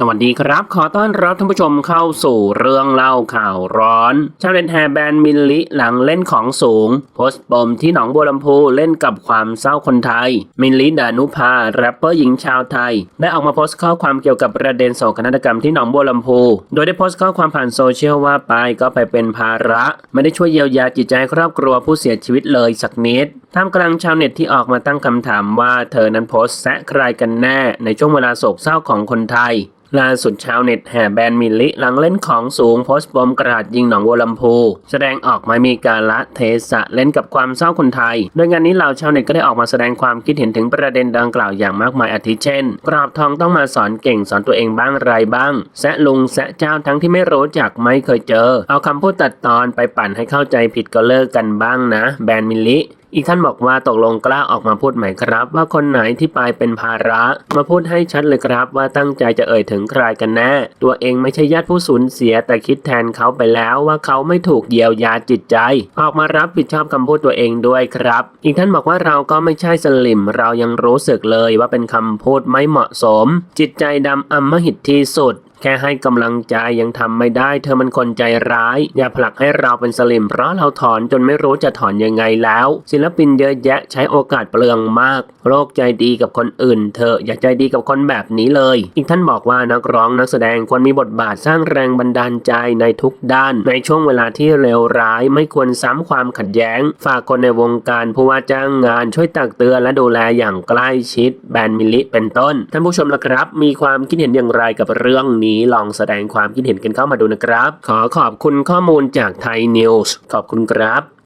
สวัสดีครับ ขอต้อนรับท่านผู้ชมเข้าสู่เรื่องเล่าข่าวร้อน ชาวเน็ตแฮร์แบนมิลลิหลังเล่นของสูง โพสต์ปมที่หนองบัวลำพูเล่นกับความเศร้าคนไทย มิลลิดานุภาแรปเปอร์หญิงชาวไทย ได้ออกมาโพสต์ข้อความเกี่ยวกับประเด็นโศกนาฏกรรมที่หนองบัวลำพู โดยได้โพสต์ข้อความผ่านโซเชียลว่าไปก็ไปเป็นภาระ ไม่ได้ช่วยเยียวยาจิตใจครอบครัวผู้เสียชีวิตเลยสักนิดท่ามกลางชาวเน็ตที่ออกมาตั้งคำถามว่าเธอนั้นโพสต์แซะใครกันแน่ในช่วงเวลาโศกเศร้าของคนไทย ล่าสุดชาวเน็ตแห่แบนมิลลิหลังเล่นของสูงโพสต์บอมกราดยิงหนองบัวลำพู แสดงออกมามีการละเทศะเล่นกับความเศร้าคนไทย โดยงานนี้เหล่าชาวเน็ตก็ได้ออกมาแสดงความคิดเห็นถึงประเด็นดังกล่าวอย่างมากมายอาทิเช่น กราบทองต้องมาสอนเก่งสอนตัวเองบ้างไรบ้าง แซะลุงแซะเจ้าทั้งที่ไม่รู้จักไม่เคยเจอ เอาคำพูดตัดตอนไปปั่นให้เข้าใจผิดก็เลิกกันบ้างนะ แบนมิลลิ อีกท่านบอกว่าตกลงกล้าออกมาพูดไหมครับ ว่าคนไหนที่ปายเป็นภาระ มาพูดให้ชัดเลยครับ ว่าตั้งใจจะเอ่ยถึงใครกันแน่ตัวเองไม่ใช่ญาติผู้สูญเสียแต่คิดแทนเขาไปแล้วว่าเขาไม่ถูกเยียวยาจิตใจ ออกมารับผิดชอบคำพูดตัวเองด้วยครับ อีกท่านบอกว่าเราก็ไม่ใช่สลิมเรายังรู้สึกเลยว่าเป็นคำพูดไม่เหมาะสม จิตใจดำอมหิตที่สุด แค่ให้กำลังใจยังทำไม่ได้ เธอมันคนใจร้าย อย่าผลักให้เราเป็นสลิม เพราะเราถอนจนไม่รู้จะถอนยังไงแล้ว ศิลปินเยอะแยะใช้โอกาสเปลืองมาก โรคใจดีกับคนอื่น เธออย่าใจดีกับคนแบบนี้เลย อีกท่านบอกว่านักร้องนักแสดงควรมีบทบาทสร้างแรงบันดาลใจในทุกด้าน ในช่วงเวลาที่เลวร้ายไม่ควรซ้ำความขัดแย้ง ฝากคนในวงการผู้ว่าจ้างงานช่วยตักเตือนและดูแลอย่างใกล้ชิด แบนมิลลิเป็นต้น ท่านผู้ชมละครับ มีความคิดเห็นอย่างไรกับเรื่องนี้นี้ลองแสดงความคิดเห็นกันเข้ามาดูนะครับ ขอขอบคุณข้อมูลจากไทยนิวส์ขอบคุณครับ